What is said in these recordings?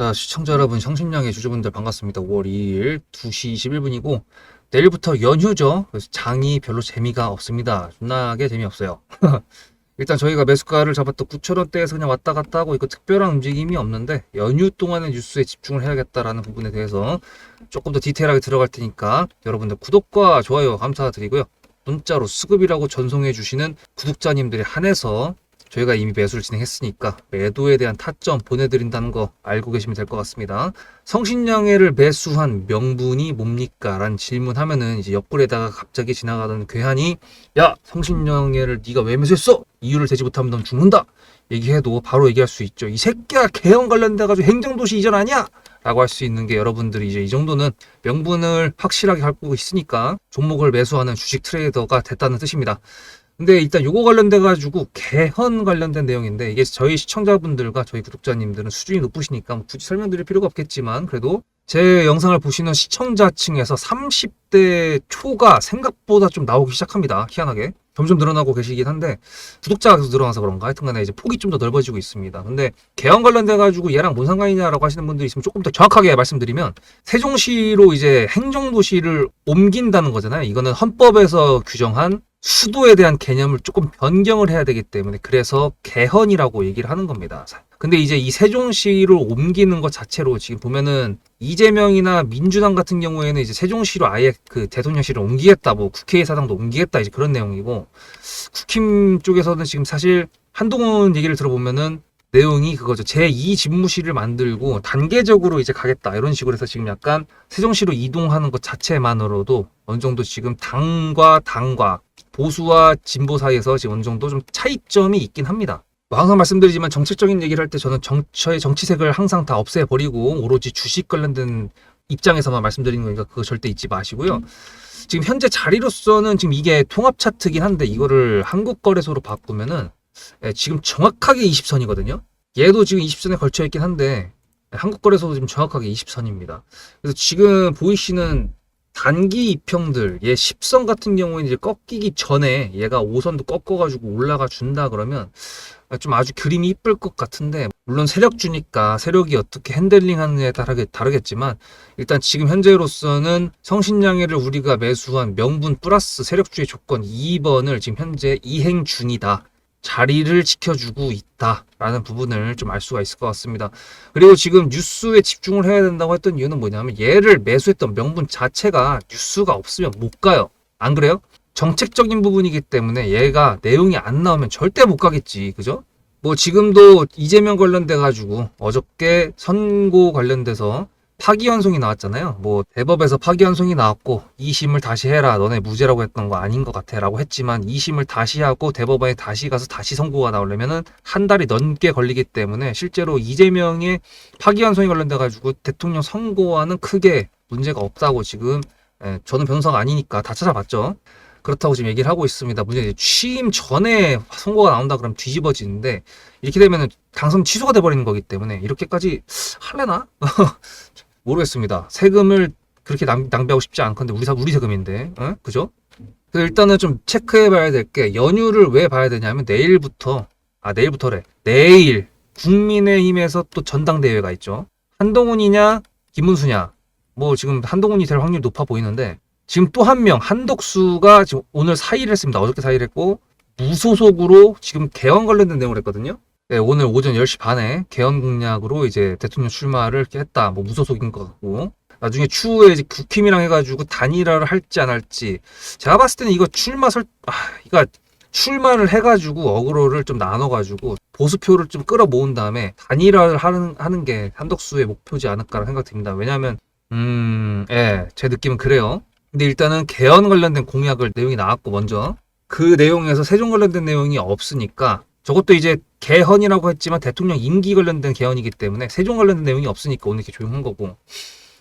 자, 시청자 여러분, 성심량의 주주분들 반갑습니다. 5월 2일 2시 21분이고, 내일부터 연휴죠. 그래서 장이 별로 재미가 없습니다. 존나게 재미없어요. 일단 저희가 매수가를 잡았던 9천원대에서 그냥 왔다 갔다 하고, 이거 특별한 움직임이 없는데, 연휴 동안의 뉴스에 집중을 해야겠다라는 부분에 대해서 조금 더 디테일하게 들어갈 테니까, 여러분들 구독과 좋아요 감사드리고요. 문자로 수급이라고 전송해 주시는 구독자님들에 한해서 저희가 이미 매수를 진행했으니까 매도에 대한 타점 보내드린다는 거 알고 계시면 될 것 같습니다. 성신양해를 매수한 명분이 뭡니까? 라는 질문하면은 이제 옆구리에다가 갑자기 지나가던 괴한이 야 성신양해를 네가 왜 매수했어? 이유를 대지 못하면 넌 죽는다. 얘기해도 바로 얘기할 수 있죠. 이 새끼야 개헌 관련돼 가지고 행정도시 이전 아니야? 라고 할 수 있는 게 여러분들이 이제 이 정도는 명분을 확실하게 갖고 있으니까 종목을 매수하는 주식 트레이더가 됐다는 뜻입니다. 근데 일단 요거 관련돼 가지고 개헌 관련된 내용인데 이게 저희 시청자분들과 저희 구독자님들은 수준이 높으시니까 뭐 굳이 설명드릴 필요가 없겠지만 그래도 제 영상을 보시는 시청자층에서 30대 초가 생각보다 좀 나오기 시작합니다. 희한하게. 점점 늘어나고 계시긴 한데 구독자가 계속 늘어나서 그런가 하여튼간에 이제 폭이 좀 더 넓어지고 있습니다. 근데 개헌 관련돼 가지고 얘랑 뭔 상관이냐라고 하시는 분들이 있으면 조금 더 정확하게 말씀드리면 세종시로 이제 행정도시를 옮긴다는 거잖아요. 이거는 헌법에서 규정한 수도에 대한 개념을 조금 변경을 해야 되기 때문에 그래서 개헌이라고 얘기를 하는 겁니다. 근데 이제 이 세종시를 옮기는 것 자체로 지금 보면은 이재명이나 민주당 같은 경우에는 이제 세종시로 아예 그 대통령실을 옮기겠다, 뭐 국회 사당도 옮기겠다 이제 그런 내용이고 국힘 쪽에서는 지금 사실 한동훈 얘기를 들어보면은 내용이 그거죠. 제2 집무실을 만들고 단계적으로 이제 가겠다. 이런 식으로 해서 지금 약간 세종시로 이동하는 것 자체만으로도 어느 정도 지금 당과 당과 보수와 진보 사이에서 지금 어느 정도 좀 차이점이 있긴 합니다. 뭐 항상 말씀드리지만 정책적인 얘기를 할 때 저는 정처의 정치색을 항상 다 없애버리고 오로지 주식 관련된 입장에서만 말씀드리는 거니까 그거 절대 잊지 마시고요. 지금 현재 자리로서는 지금 이게 통합 차트긴 한데 이거를 한국 거래소로 바꾸면은 예, 지금 정확하게 20선이거든요. 얘도 지금 20선에 걸쳐 있긴 한데 예, 한국 거래소도 지금 정확하게 20선입니다. 그래서 지금 보이시는 단기 입형들, 얘 10선 같은 경우에는 이제 꺾이기 전에 얘가 5선도 꺾어가지고 올라가 준다 그러면 좀 아주 그림이 이쁠 것 같은데 물론 세력 주니까 세력이 어떻게 핸들링 하느냐에 따르게 다르겠지만 일단 지금 현재로서는 성신양해를 우리가 매수한 명분 플러스 세력주의 조건 2번을 지금 현재 이행 중이다. 자리를 지켜주고 있다라는 부분을 좀 알 수가 있을 것 같습니다. 그리고 지금 뉴스에 집중을 해야 된다고 했던 이유는 뭐냐면 얘를 매수했던 명분 자체가 뉴스가 없으면 못 가요. 안 그래요? 정책적인 부분이기 때문에 얘가 내용이 안 나오면 절대 못 가겠지. 그죠? 뭐 지금도 이재명 관련돼 가지고 어저께 선고 관련돼서 파기환송이 나왔잖아요. 뭐 대법에서 파기환송이 나왔고 2심을 다시 해라. 너네 무죄라고 했던 거 아닌 것 같아 라고 했지만 2심을 다시 하고 대법원에 다시 가서 다시 선고가 나오려면 은 한 달이 넘게 걸리기 때문에 실제로 이재명의 파기환송이 관련돼 가지고 대통령 선고와는 크게 문제가 없다고 지금 예, 저는 변호사가 아니니까 다 찾아봤죠. 그렇다고 지금 얘기를 하고 있습니다. 문제는 취임 전에 선고가 나온다 그러면 뒤집어지는데 이렇게 되면은 당선 취소가 돼버리는 거기 때문에 이렇게까지 할래나? 모르겠습니다. 세금을 그렇게 낭, 낭비하고 싶지 않건데 우리 사 우리 세금인데, 어? 그죠? 일단은 좀 체크해봐야 될 게 연휴를 왜 봐야 되냐면 내일부터 아 내일부터래 내일 국민의힘에서 또 전당대회가 있죠. 한동훈이냐 김문수냐 뭐 지금 한동훈이 될 확률이 높아 보이는데 지금 또 한 명 한덕수가 지금 오늘 사의를 했습니다. 어저께 사의를 했고 무소속으로 지금 개헌 관련된 내용을 했거든요. 네, 오늘 오전 10시 반에 개헌 공약으로 이제 대통령 출마를 이렇게 했다. 뭐 무소속인 것 같고. 나중에 추후에 이제 국힘이랑 해가지고 단일화를 할지 안 할지. 제가 봤을 때는 이거 출마 설, 아, 이거 출마를 해가지고 어그로를 좀 나눠가지고 보수표를 좀 끌어 모은 다음에 단일화를 하는, 하는 게 한덕수의 목표지 않을까라는 생각 듭니다. 왜냐하면, 음, 예, 제 느낌은 그래요. 근데 일단은 개헌 관련된 공약을 내용이 나왔고, 먼저. 그 내용에서 세종 관련된 내용이 없으니까 저것도 이제 개헌이라고 했지만 대통령 임기 관련된 개헌이기 때문에 세종 관련된 내용이 없으니까 오늘 이렇게 조용한 거고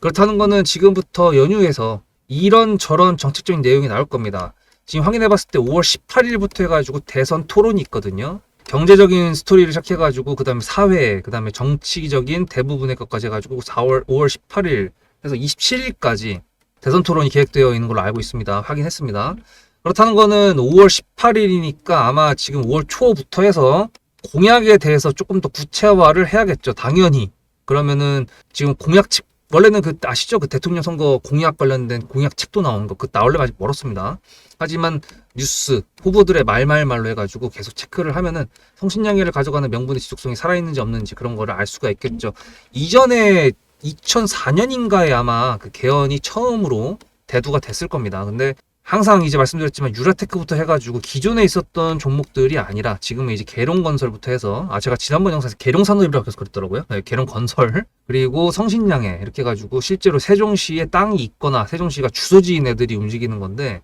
그렇다는 거는 지금부터 연휴에서 이런 저런 정책적인 내용이 나올 겁니다. 지금 확인해 봤을 때 5월 18일부터 해가지고 대선 토론이 있거든요. 경제적인 스토리를 시작해가지고 그 다음에 사회, 그 다음에 정치적인 대부분의 것까지 해가지고 4월, 5월 18일 해서 27일까지 대선 토론이 계획되어 있는 걸로 알고 있습니다. 확인했습니다. 그렇다는 거는 5월 18일이니까 아마 지금 5월 초부터 해서 공약에 대해서 조금 더 구체화를 해야겠죠. 당연히. 그러면은 지금 공약 측 원래는 그 아시죠? 그 대통령 선거 공약 관련된 공약 책도 나오는 거. 그 나올 래 아직 멀었습니다. 하지만 뉴스 후보들의 말말말로 해가지고 계속 체크를 하면은 성신양해를 가져가는 명분의 지속성이 살아있는지 없는지 그런 거를 알 수가 있겠죠. 이전에 2004년인가에 아마 그 개헌이 처음으로 대두가 됐을 겁니다. 근데 항상 이제 말씀드렸지만 유라테크부터 해가지고 기존에 있었던 종목들이 아니라 지금은 이제 계룡건설부터 해서 아 제가 지난번 영상에서 계룡산업이라고 해서 그랬더라고요. 네, 계룡건설 그리고 성신양해 이렇게 해가지고 실제로 세종시에 땅이 있거나 세종시가 주소지인 애들이 움직이는 건데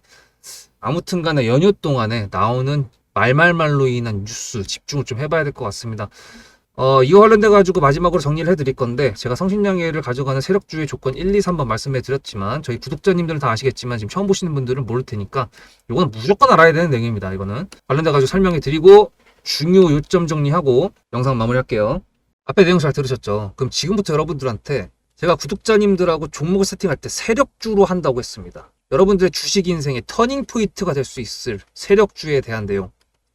아무튼간에 연휴 동안에 나오는 말말말로 인한 뉴스 집중을 좀 해봐야 될 것 같습니다. 어, 이거 관련돼 가지고 마지막으로 정리를 해드릴 건데 제가 성신양해를 가져가는 세력주의 조건 1, 2, 3번 말씀해 드렸지만 저희 구독자님들은 다 아시겠지만 지금 처음 보시는 분들은 모를 테니까 이거는 무조건 알아야 되는 내용입니다. 이거는 관련돼 가지고 설명해 드리고 중요 요점 정리하고 영상 마무리할게요. 앞에 내용 잘 들으셨죠? 그럼 지금부터 여러분들한테 제가 구독자님들하고 종목을 세팅할 때 세력주로 한다고 했습니다. 여러분들의 주식 인생의 터닝 포인트가 될 수 있을 세력주에 대한 내용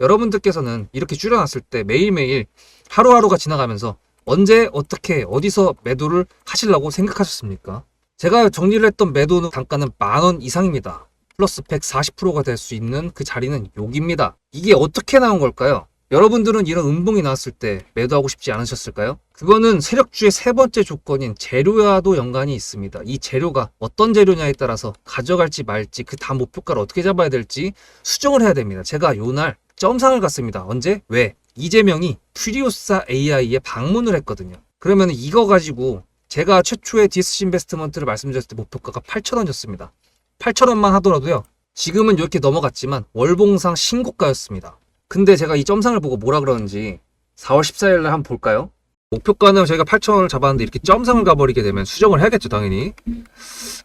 여러분들께서는 이렇게 줄여놨을 때 매일매일 하루하루가 지나가면서 언제 어떻게 어디서 매도를 하시려고 생각하셨습니까? 제가 정리를 했던 매도는 단가는 만 원 이상입니다. 플러스 140%가 될 수 있는 그 자리는 여기입니다. 이게 어떻게 나온 걸까요? 여러분들은 이런 음봉이 나왔을 때 매도하고 싶지 않으셨을까요? 그거는 세력주의 세 번째 조건인 재료와도 연관이 있습니다. 이 재료가 어떤 재료냐에 따라서 가져갈지 말지 그 다음 목표가를 어떻게 잡아야 될지 수정을 해야 됩니다. 제가 요날 점상을 갔습니다. 언제? 왜? 이재명이 퓨리오사 AI에 방문을 했거든요. 그러면 이거 가지고 제가 최초의 디스시 인베스트먼트를 말씀드렸을 때 목표가가 8,000원이었습니다. 8,000원만 하더라도요. 지금은 이렇게 넘어갔지만 월봉상 신고가였습니다. 근데 제가 이 점상을 보고 뭐라 그러는지 4월 14일 날 한번 볼까요? 목표가는 저희가 8,000원을 잡았는데 이렇게 점상을 가버리게 되면 수정을 해야겠죠, 당연히.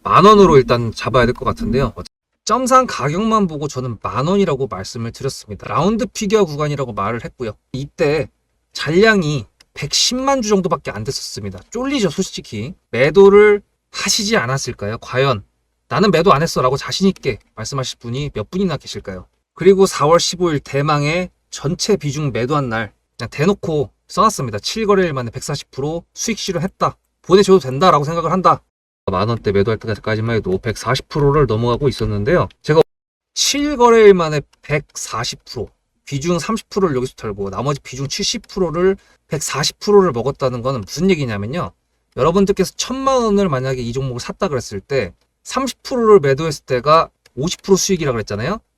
만 원으로 일단 잡아야 될 것 같은데요. 점상 가격만 보고 저는 만 원이라고 말씀을 드렸습니다. 라운드 피겨 구간이라고 말을 했고요. 이때 잔량이 110만 주 정도밖에 안 됐었습니다. 쫄리죠, 솔직히. 매도를 하시지 않았을까요? 과연 나는 매도 안 했어 라고 자신있게 말씀하실 분이 몇 분이나 계실까요? 그리고 4월 15일 대망의 전체 비중 매도한 날 그냥 대놓고 써놨습니다. 7거래일 만에 140% 수익 실현했다. 보내줘도 된다라고 생각을 한다. 만 원대 매도할 때까지만 해도 140%를 넘어가고 있었는데요. 제가 7거래일 만에 140% 비중 30%를 여기서 털고 나머지 비중 70%를 140%를 먹었다는 거는 무슨 얘기냐면요. 여러분들께서 천만 원을 만약에 이 종목을 샀다 그랬을 때 30%를 매도했을 때가 50% 수익이라 그랬잖아요.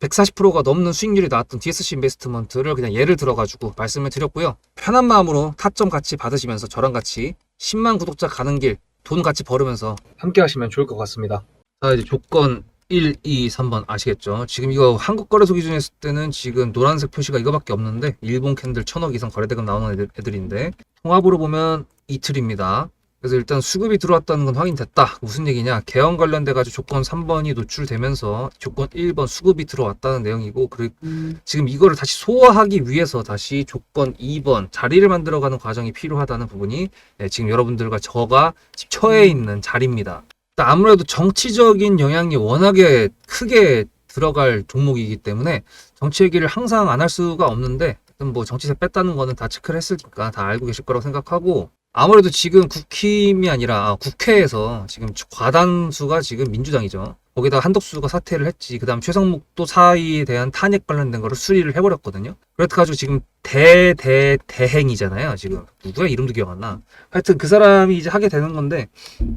140%가 넘는 수익률이 나왔던 DSC 인베스트먼트를 그냥 예를 들어가지고 말씀을 드렸고요. 편한 마음으로 타점 같이 받으시면서 저랑 같이 10만 구독자 가는 길 돈 같이 벌으면서 함께 하시면 좋을 것 같습니다. 자 이제 조건 1, 2, 3번 아시겠죠? 지금 이거 한국 거래소 기준에 했을 때는 지금 노란색 표시가 이거밖에 없는데 일본 캔들 천억 이상 거래대금 나오는 애들, 애들인데 통합으로 보면 이틀입니다. 그래서 일단 수급이 들어왔다는 건 확인됐다. 무슨 얘기냐? 개헌 관련돼 가지고 조건 3번이 노출되면서 조건 1번 수급이 들어왔다는 내용이고 그리고 지금 이거를 다시 소화하기 위해서 다시 조건 2번 자리를 만들어 가는 과정이 필요하다는 부분이 네, 지금 여러분들과 저가 처해 있는 자리입니다. 아무래도 정치적인 영향이 워낙에 크게 들어갈 종목이기 때문에 정치 얘기를 항상 안 할 수가 없는데 뭐 정치세 뺐다는 거는 다 체크를 했으니까 다 알고 계실 거라고 생각하고 아무래도 지금 국힘이 아니라 아, 국회에서 지금 과단수가 지금 민주당이죠. 거기다 한덕수가 사퇴를 했지. 그다음 최성목도 사의에 대한 탄핵 관련된 거를 수리를 해버렸거든요. 그래가지고 지금 대 대 대행이잖아요. 지금 누구야 이름도 기억 안 나. 하여튼 그 사람이 이제 하게 되는 건데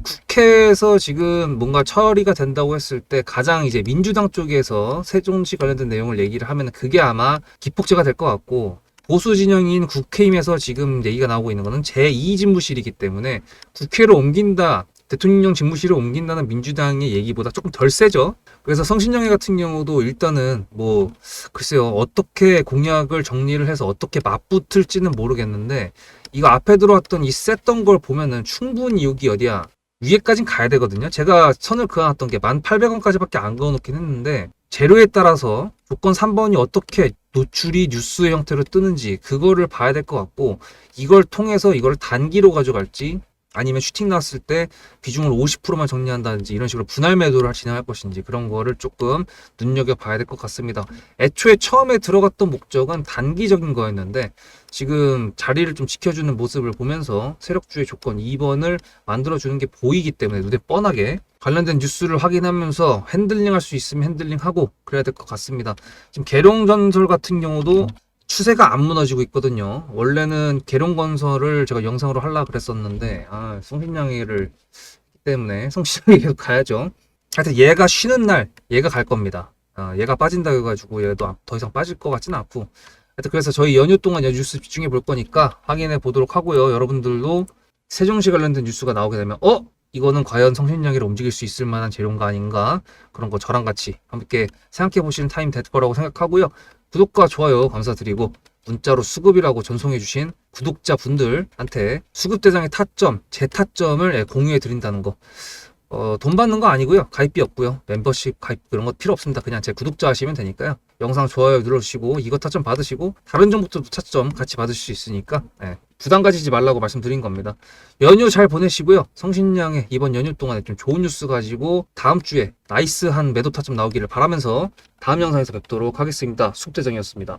국회에서 지금 뭔가 처리가 된다고 했을 때 가장 이제 민주당 쪽에서 세종시 관련된 내용을 얘기를 하면 그게 아마 기폭제가 될 것 같고 보수 진영인 국회임에서 지금 얘기가 나오고 있는 거는 제2 집무실이기 때문에 국회로 옮긴다, 대통령 집무실을 옮긴다는 민주당의 얘기보다 조금 덜 세죠. 그래서 성신영애 같은 경우도 일단은 뭐 글쎄요 어떻게 공약을 정리를 해서 어떻게 맞붙을지는 모르겠는데 이거 앞에 들어왔던 이 셌던 걸 보면은 충분히 여기 어디야 위에까진 가야 되거든요. 제가 선을 그어놨던 게 1,800원까지밖에 안 그어놓긴 했는데 재료에 따라서 조건 3번이 어떻게 노출이 뉴스의 형태로 뜨는지 그거를 봐야 될 것 같고 이걸 통해서 이걸 단기로 가져갈지 아니면 슈팅 나왔을 때 비중을 50%만 정리한다든지 이런 식으로 분할 매도를 진행할 것인지 그런 거를 조금 눈여겨 봐야 될 것 같습니다. 애초에 처음에 들어갔던 목적은 단기적인 거였는데 지금 자리를 좀 지켜주는 모습을 보면서 세력주의 조건 2번을 만들어주는 게 보이기 때문에 눈에 뻔하게 관련된 뉴스를 확인하면서 핸들링 할 수 있으면 핸들링 하고 그래야 될 것 같습니다. 지금 계룡전설 같은 경우도 추세가 안 무너지고 있거든요. 원래는 계룡 건설을 제가 영상으로 하려고 그랬었는데, 아, 송신양이를 때문에 송신양이 계속 가야죠. 하여튼 얘가 쉬는 날, 얘가 갈 겁니다. 아, 얘가 빠진다 해가지고 얘도 더 이상 빠질 것 같지는 않고. 하여튼 그래서 저희 연휴 동안 뉴스 집중해 볼 거니까 확인해 보도록 하고요. 여러분들도 세종시 관련된 뉴스가 나오게 되면, 어? 이거는 과연 성신양이를 움직일 수 있을 만한 재료인가 아닌가? 그런 거 저랑 같이 함께 생각해 보시는 타임 될 거라고 생각하고요. 구독과 좋아요 감사드리고 문자로 수급이라고 전송해 주신 구독자 분들한테 수급 대장의 타점, 제 타점을 예, 공유해 드린다는 거. 어, 돈 받는 거 아니고요. 가입비 없고요. 멤버십 가입 그런 거 필요 없습니다. 그냥 제 구독자 하시면 되니까요. 영상 좋아요 눌러주시고 이거 타점 받으시고 다른 정보도 타점 같이 받으실 수 있으니까 예, 부담 가지지 말라고 말씀드린 겁니다. 연휴 잘 보내시고요. 성신양의 이번 연휴 동안에 좀 좋은 뉴스 가지고 다음 주에 나이스한 매도 타점 나오기를 바라면서 다음 영상에서 뵙도록 하겠습니다. 숙대장이었습니다.